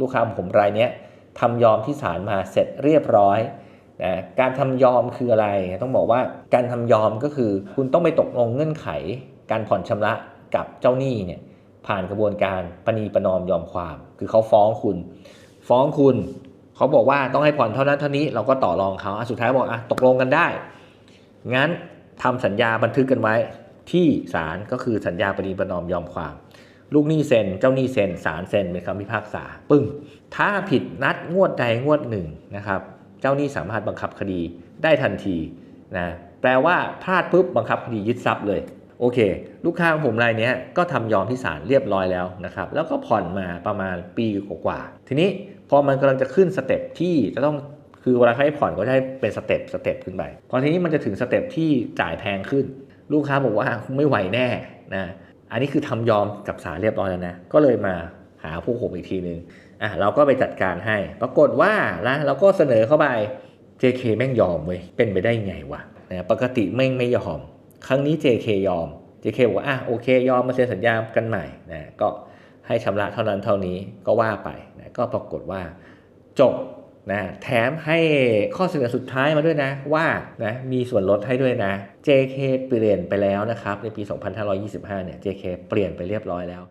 ลูกค้าผมรายนี้ทำยอมที่ศาลมาเสร็จเรียบร้อยนะการทำยอมคืออะไร ต้องบอกว่าการทำยอมก็คือ คุณต้องไปตกลงเงื่อนไข การผ่อนชำระกับเจ้าหนี้เนี่ยผ่านกระบวนการประนีประนอมยอมความ คือเขาฟ้องคุณ ฟ้องคุณเขาบอกว่าต้องให้ผ่อนเท่านั้นเท่านี้เราก็ต่อรองเขาสุดท้ายบอกอะตกลงกันได้ งั้นทำสัญญาบันทึกกันไว้ที่ศาลก็คือสัญญาปณีประนอมยอมความ ลูกหนี้เซ็น เจ้าหนี้เซ็นศาลเซ็นเป็นคำพิพากษา ปึ้ง ถ้าผิดนัดงวดใดงวดหนึ่งนะครับ เจ้าหนี้สามารถบังคับคดีได้ทันทีนะ แปลว่าพลาดปุ๊บบังคับคดียึดทรัพย์เลย โอเค ลูกค้าของผมรายนี้ก็ทำยอมที่ศาลเรียบร้อยแล้วนะครับ แล้วก็ผ่อนมาประมาณปีกว่าๆ ทีนี้พอมันกำลังจะขึ้นสเต็ปที่จะต้องคือเวลาให้ผ่อนก็จะให้เป็นสเต็ปสเต็ปขึ้นไป พอทีนี้มันจะถึงสเต็ปที่จ่ายแพงขึ้น ลูกค้าบอกว่าไม่ไหวแน่นะ อันนี้คือทำยอมกับศาลเรียบร้อยแล้วนะ ก็เลยมาหาพวกผมอีกทีนึงอะเราก็ไปจัดการให้ ปรากฏว่านะเราก็เสนอเข้าไป JK แม่งยอมเว้ยเป็นไปได้ไงวะนะปกติแม่งไม่ยอม ครั้งนี้ JK ยอม JK บอกว่าอะโอเคยอมมาเซ็นสัญญากันใหม่นะก็ให้ชำระเท่านั้นเท่านี้ก็ว่าไปนะก็ปรากฏว่าจบ นะแถมให้ข้อเสนอสุดท้ายมาด้วยนะว่านะมีส่วนลดให้ด้วยนะ JK เปลี่ยนไปแล้วนะครับในปี 2525 เนี่ย JK เปลี่ยนไปเรียบร้อยแล้ว